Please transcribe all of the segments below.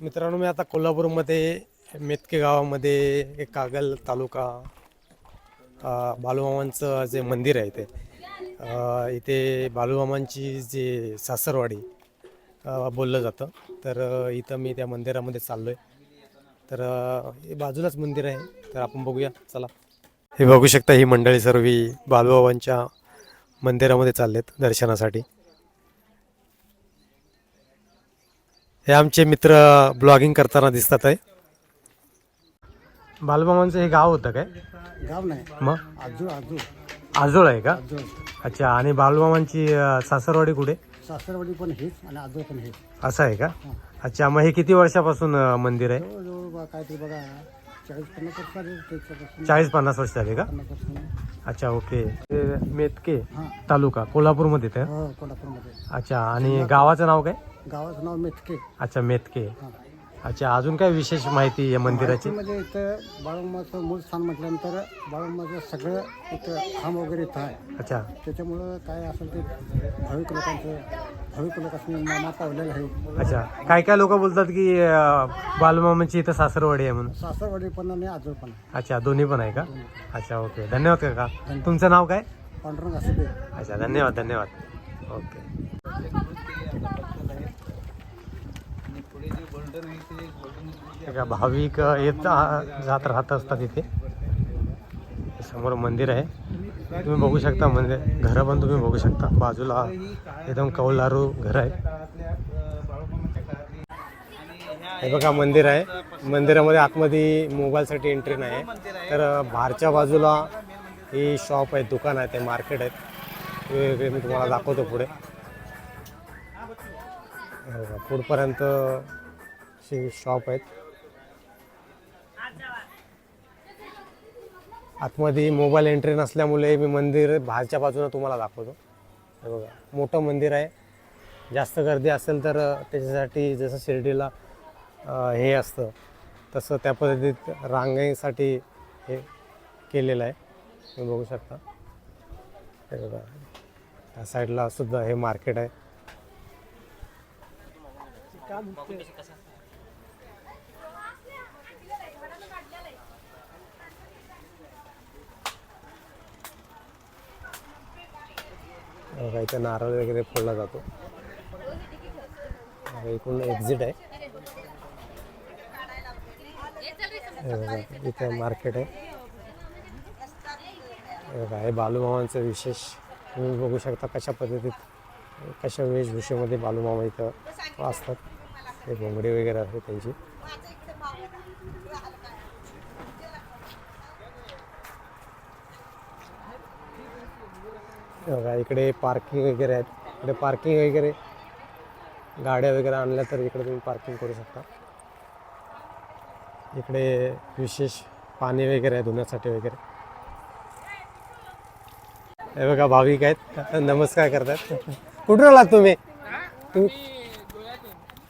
मित्रांनो मी आता कोल्हापूरमध्ये मेतके गावामध्ये एक कागल तालुका अ, बालूमामांचं जे मंदिर आहे ते इथे बालूमामांची जे सासरवाडी बोललं जातं. तर इथं मी त्या मंदिरामध्ये चाललो आहे तर हे बाजूलाच मंदिर आहे. तर आपण बघूया. चला. हे बघू शकता ही मंडळी सर्व बालूबाबांच्या मंदिरामध्ये चाललेत दर्शनासाठी. हे आमचे मित्र ब्लॉगिंग करताना दिसतात आहे. बालूमामांचं हे गाव होतं काय? गाव नाही. मग? आजूळ आजूळ आजोळ आहे का? आजूळ अच्छा आणि बालूमामांची अ, सासरवाडी कुठे? सासरवाडी पण हेच आणि आजूळ पण हेच. असं आहे का? अच्छा मग हे किती वर्षापासून अ, मंदिर आहे? जवळजवळ बा- काहीतरी बघा चाळीस पन्नास वर्ष झाले त्याच्यापासून. चाळीस पन्नास वर्ष झाले का? पन्नास वर्ष अच्छा ओके. हे मेतके हां. तालुका कोल्हापूरमध्ये ते? हो कोल्हापूरमध्ये. अच्छा आणि गावाचं नाव काय? गावाचं नाव मेथके अच्छा मेतके. हां अच्छा अजून काय विशेष माहिती या मंदिराची? म्हणजे इथं बाळूमाचं मूळ स्थान म्हटल्यानंतर बाळूमाचं सगळं इथं खांब वगैरे इथं आहे. अच्छा. त्याच्यामुळं काय असेल ते भाविक लोकांचं भाविक लोकांनी मामा पावलेलं आहे. अच्छा. काय काय लोक बोलतात की बालूमामांची इथं सासरवाडी आहे म्हणून? सासरवाडी पण आणि आजूळ पण आहे. अच्छा दोन्ही पण आहे का? अच्छा ओके. धन्यवाद काका. तुमचं नाव काय? पांडुरंग असं ते अच्छा धन्यवाद धन्यवाद. ओके. का भाविक येत जात राहत असतात इथे. समोर मंदिर आहे. तुम्ही बघू शकता मंदिर घरं पण तुम्ही बघू शकता. बाजूला एकदम कौलारू घर आहे. हे बघा मंदिर आहे. मंदिरामध्ये आतमध्ये मोबाईलसाठी एंट्री नाही आहे. तर बाहेरच्या बाजूला ही शॉप आहे दुकान आहे ते मार्केट आहेत वेगवेगळे मी तुम्हाला दाखवतो पुढे. पुढपर्यंत बघा, शॉप आहेत. आतमध्ये मोबाईल एंट्री नसल्यामुळे मी मंदिर बाहेरच्या बाजूनं तुम्हाला दाखवतो. हे बघा मोठं मंदिर आहे. जास्त गर्दी असेल तर त्याच्यासाठी जसं शिर्डीला हे असतं तसं त्या पद्धतीत रांगेसाठी हे केलेलं आहे. तुम्ही बघू शकता. हे बघा त्या साईडला सुद्धा हे मार्केट आहे. बघा इथे नारळ वगैरे फोडला जातो. इकडून एक्झिट आहे. इथं मार्केट आहे. बघा, हे बालूमामांचं विशेष तुम्ही बघू शकता कशा पद्धतीत कशा वेशभूषेमध्ये बालूमामा इथं असतात ते घोंगडी वगैरे आहे त्यांची. बघा इकडे पार्किंग वगैरे आहेत. इकडे पार्किंग वगैरे. गाड्या वगैरे आणल्या तर इकडे तुम्ही पार्किंग करू शकता. इकडे विशेष पाणी वगैरे आहे धुण्यासाठी वगैरे. हे बघा भाविक आहेत. नमस्कार करतात. कुठून आलात तुम्ही? तुम्ही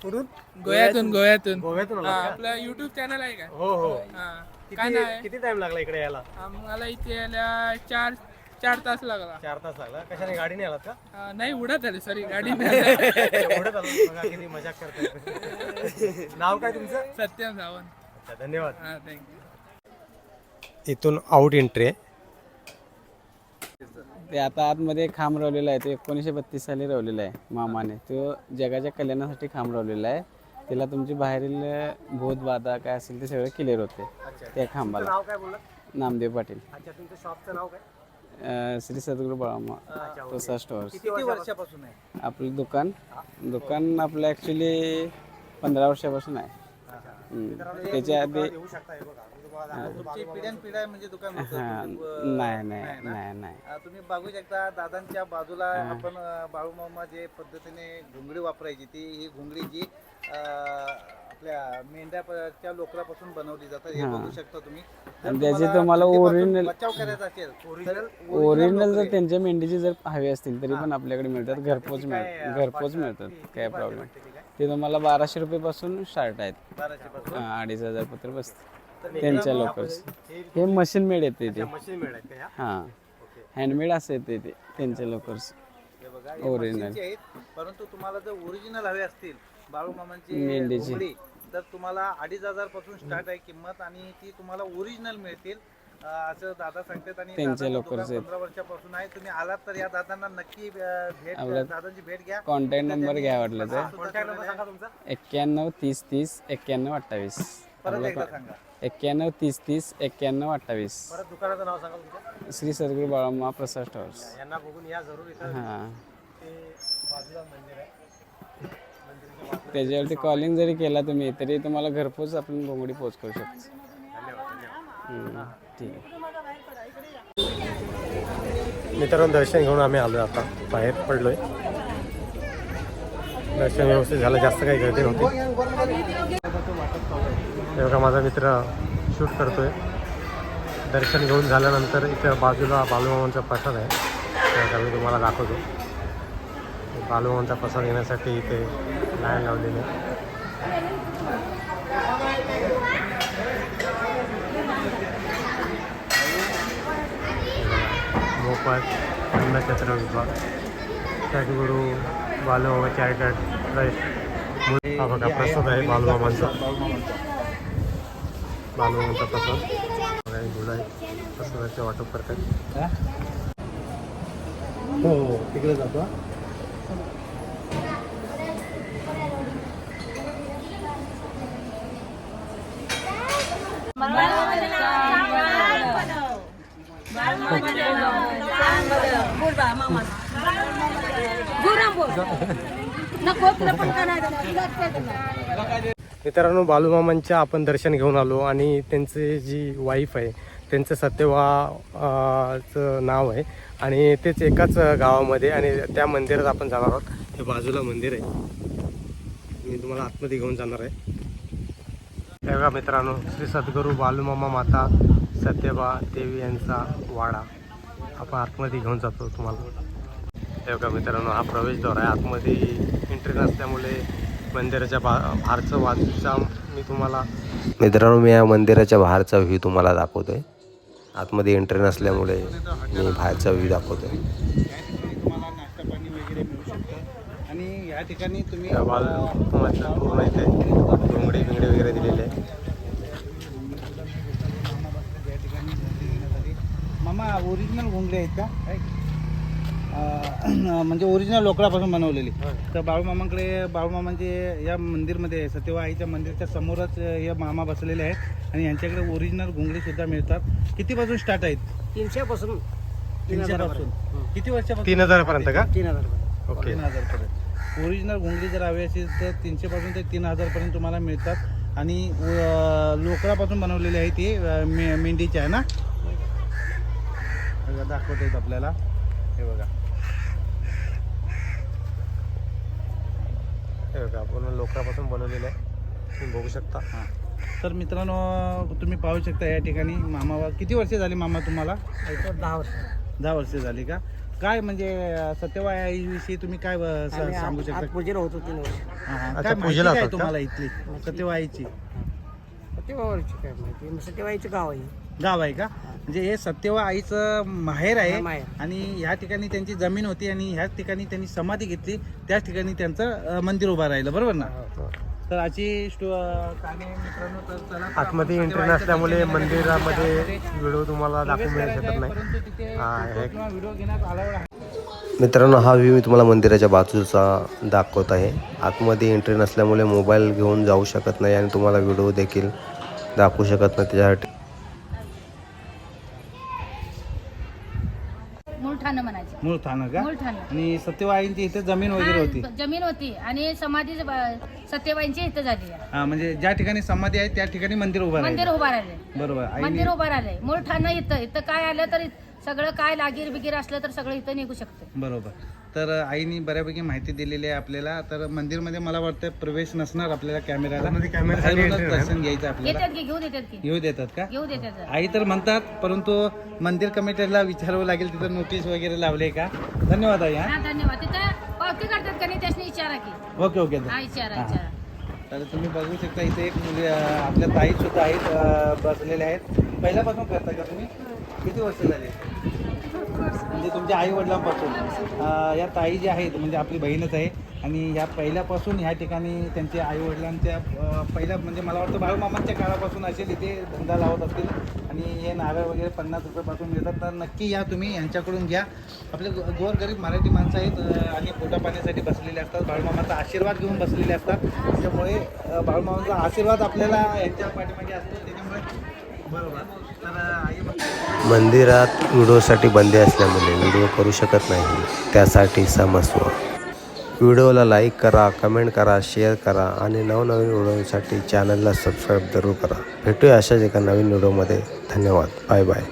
कुठून? गोव्यातून गोव्यातून. गोव्यातून आलात? आपला युट्यूब चॅनल आहे का? हो हो. काय किती टाइम लागला इकडे यायला? आम्हाला इथे यायला चार चार तास लागला. चार तास लागला. कशाने गाडीने आलात का? नाही उडत आले सॉरी गाडी एवढं चालू बघा किती मजाक करतात नाव काय तुमचं? सत्यम सावंत. अच्छा धन्यवाद. हा थँक्यू इथून आउट एंट्री आहे. ते आता आतमध्ये खांब रवलेला आहे ते एकोणीसशे बत्तीस साली रवलेला आहे मामाने. तो जगाच्या कल्याणासाठी खांब रवलेला आहे. त्याला तुमची बाहेरील भूत बाधा काय असेल ते सगळं क्लिअर होते त्या खांबाला. नाव काय बोलला नामदेव पाटील. अच्छा तुमचं शॉपचं नाव काय? अं, श्री सद्गुरू बाळामा प्रसाद स्टोअर्स किती वर्षापासून आहे? आपलं दुकान दुकान आपलं ॲक्च्युली पंधरा वर्षापासून आहे. हम्म. त्याच्या आधी तुमची पिढ्यान पिढ्या म्हणजे दुकान होतं. हां नाही नाही नाही नाही अं, तुम्ही बघू शकता दादांच्या बाजूला आपण बाळूमामा जे पद्धतीने घुंगडी वापरायची ती ही घुंगडी जी अं, आपल्या मेंढ्याच्या लोकरापासून बनवली जातात. हे बघू शकता तुम्ही. जर आणि त्याची तुम्हाला original- बचाव करायचा असेल तर ओरिजिनल जर त्यांच्या मेंढीची जर हवी असतील तरी पण आपल्याकडे मिळतात. घरपोच मिळतात. घरपोच मिळतात. काय प्रॉब्लेम ते तुम्हाला बाराशे रुपये पासून स्टार्ट आहेत हा, अडीच हजार पत्र बसते त्यांच्या लोकर्स हे मशीन मेड येते ते मशीन मिळायचं का ह्या? हां. हँडमेड असं येते ते त्यांच्या लोकर्स हे बघा हे Original. मशीनचे आहेत. परंतु तुम्हाला जर ओरिजिनल हवे असतील बाळूमामांची मेंढीची. घुंगडी तर तुम्हाला अडीच हजारपासून स्टार्ट आहे किंमत आणि ती तुम्हाला ओरिजिनल मिळतील. असं दादा सांगतात आणि त्यांचे दादाचं लोकर्स दुकान आहेत. पंधरा वर्षापासून आहे. तुम्ही आलात तर या दादांना नक्की अं, भेट आपलं दादांची भेट घ्या. कॉन्टॅक्ट नंबर घ्या वाटलं तर. कॉन्टॅक्ट नंबर सांगा तुमचा. एक्क्याण्णव तीस तीस एक्क्याण्णव अठ्ठावीस. परत एकदा सांगा. एक्क्याण्णव तीस तीस एक्क्याण्णव अठ्ठावीस. परत दुकानाचं नाव सांगा तुमचं. श्री सद्गुरू बाळामा प्रसाद स्टोअर्स यांना बघून या जरूर इथं. हां. ते बाजूला मंदिर आहे. त्याच्यावरती कॉलिंग जरी केला तुम्ही तरी तुम्हाला घरपोच आपण घोंगडी पोच करू शकतो. ठीक आहे. मित्रांनो दर्शन घेऊन आम्ही आलो आता. बाहेर पडलोय. दर्शन व्यवस्थित झालं जास्त काही गर्दी नव्हती. तेव्हा माझा मित्र शूट करतोय. दर्शन घेऊन झाल्यानंतर इथं बाजूला बालूमामांचा प्रसाद आहे. त्याचा मी तुम्हाला दाखवतो. बालूमामांचा प्रसाद घेण्यासाठी इथे लाईन लावलेले. मोफत अन्नछत्र विभाग. सद्गुरू बालूमामा चॅरिटेबल ट्रस्ट हा बघा प्रसाद आहे बालूमामांचा बालूमामांचा प्रसाद. बघा प्रसादाचे वाटप करतात. हो, हो? तिकडे जातो मित्रांनो बालूमामांच्या आपण दर्शन घेऊन आलो आणि त्यांचे जी वाईफ आहे त्यांचं सत्यवा चं नाव आहे आणि तेच एकाच गावामध्ये आणि त्या मंदिरात आपण जाणार आहोत. हे बाजूला मंदिर आहे. मी तुम्हाला आतमध्ये घेऊन जाणार आहे. तेव्हा मित्रांनो श्री सद्गुरू बालूमामा माता सत्यबा देवी यांचा वाडा. आपण आतमध्ये घेऊन जातो तुम्हाला. तेव्हा मित्रांनो हा प्रवेशद्वार आहे. आतमध्ये एंट्री नसल्यामुळे मंदिराच्या बा बाहेरचं बाजूचा मी तुम्हाला मित्रांनो मी या मंदिराच्या बाहेरचा व्ह्यू तुम्हाला दाखवतो आहे आतमध्ये एंट्री नसल्यामुळे मी बाहेरचा व्ह्यू दाखवतोय. या ठिकाणी तुम्हाला नाश्ता पाणी वगैरे मिळू शकतं आणि या ठिकाणी तुम्ही पूर्ण इथे बिंगडी वगैरे दिलेले आहे मामा ओरिजिनल घोंगडे आहेत का? म्हणजे ओरिजिनल लोकडापासून बनवलेली. तर बाळूमामांकडे बाळूमामांचे या मंदिरमध्ये सत्यवा आईच्या मंदिरच्या समोरच हे मामा बसलेले आहेत. आणि यांच्याकडे ओरिजिनल घोंगडी सुद्धा मिळतात. कितीपासून स्टार्ट आहेत? तीनशेपासून. तीनशेपासून. किती वर्षापासून? तीन हजारापर्यंत का? तीन हजार ओके. तीन हजार पर्यंत. ओरिजिनल घोंगडी जर हवी असेल तर तीनशे पासून ते तीन हजार पर्यंत तुम्हाला मिळतात. आणि अं, लोकरापासून बनवलेले आहे ते अं, मे मेंढीचे आहे ना? बघा, दाखवता येत आपल्याला. हे बघा. हे बघा पूर्ण लोकरापासून बनवलेलं आहे. तुम्ही बघू शकता. हां. तर मित्रांनो तुम्ही पाहू शकता या ठिकाणी मामा किती वर्षे झाली मामा तुम्हाला? दहा वर्ष दहा वर्षे झाली का? काय म्हणजे अं, सत्यवाय आईविषयी तुम्ही काय सांगू शकता? पूजेला होतो तीन वर्ष. हां, हां. अच्छा, काय पूजेला काय? तुम्हाला इथली? सत्यवाईची. काय माहिती? सत्यवाईचं गाव आहे. गाव आहे का? म्हणजे हे सत्यवा आईचं माहेर आहे हा. आणि ह्या ठिकाणी त्यांची जमीन होती आणि ह्याच ठिकाणी त्यांनी समाधी घेतली. त्याच ठिकाणी त्यांचं मंदिर उभं राहिलं. बरोबर ना? तर मित्रांनो चला तर आतमध्ये एंट्री नसल्यामुळे मंदिरामध्ये व्हिडिओ तुम्हाला दाखवू मिळू शकत नाही. मित्रांनो हा व्ह्यू मी तुम्हाला मंदिराच्या बाजूचा दाखवत आहे. आतमध्ये एंट्री नसल्यामुळे मोबाईल घेऊन जाऊ शकत नाही आणि तुम्हाला व्हिडिओ देखील दाखवू शकत नाही त्याच्यासाठी मूळ ठाणं म्हणायचं मूळ स्थानक का? मूळ ठाणं. आणि सत्यवाईंची इथे जमीन वगैरे होती. हा, जमीन होती. आणि समाधी सत्यवाईंची इथं झाली आहे. हा म्हणजे ज्या ठिकाणी समाधी आहे त्या ठिकाणी मंदिर उभं मंदिर राहिलं उभा राहिले बरोबर. आईने मंदिर उभा राहिले मूळ ठाणं इथं. इथं काय आलं तर सगळं काय लागीर बिगीर असलं तर सगळं इथं निघू शकतं. बरोबर. तर आईने बऱ्यापैकी माहिती दिलेली आहे आपल्याला. तर मंदिरमध्ये मला वाटतं प्रवेश नसणार आपल्याला नाही दर्शन घ्यायचं आपल्याला. घेऊ देतात की? येऊ देतात का? घेऊ देतात आई तर म्हणतात परंतु मंदिर कमिटीला विचारावं लागेल तिथं नोटीस वगैरे लावले का? धन्यवाद आई धन्यवाद. Okay okay. तर तुम्ही बघू शकता इथे एक मुली आपल्या ताई सुद्धा आहेत बसलेल्या आहेत. पहिल्यापासून करता का तुम्ही? किती वर्ष झाले? म्हणजे तुमच्या आई वडिलांपासून या ताई जी आहेत म्हणजे आपली बहीणच आहे आणि ह्या पहिल्यापासून ह्या ठिकाणी त्यांच्या आई वडिलांच्या पहिल्या म्हणजे मला वाटतं बाळूमामांच्या काळापासून असेल इथे धंदा लावत असतील आणि हे नारळ वगैरे पन्नास रुपयापासून मिळतात तर नक्की या तुम्ही यांच्याकडून घ्या. आपले गो- गोरगरीब मराठी माणसं आहेत आणि पोटा पाण्यासाठी बसलेले असतात. बाळूमामाचा आशीर्वाद घेऊन बसलेले असतात. त्याच्यामुळे अं, बाळूमामाचा आशीर्वाद आपल्याला यांच्या पाठीमागे असतो. त्याच्यामुळे मंदिरात व्हिडिओसाठी बंदी असल्यामुळे व्हिडिओ करू शकत नाही. त्यासाठी समस्व व्हिडिओला लाईक करा कमेंट करा शेअर करा आणि नवनवीन व्हिडिओसाठी चॅनलला सबस्क्राईब जरूर करा. भेटूया अशाच एका नवीन व्हिडिओमध्ये. धन्यवाद. Bye bye.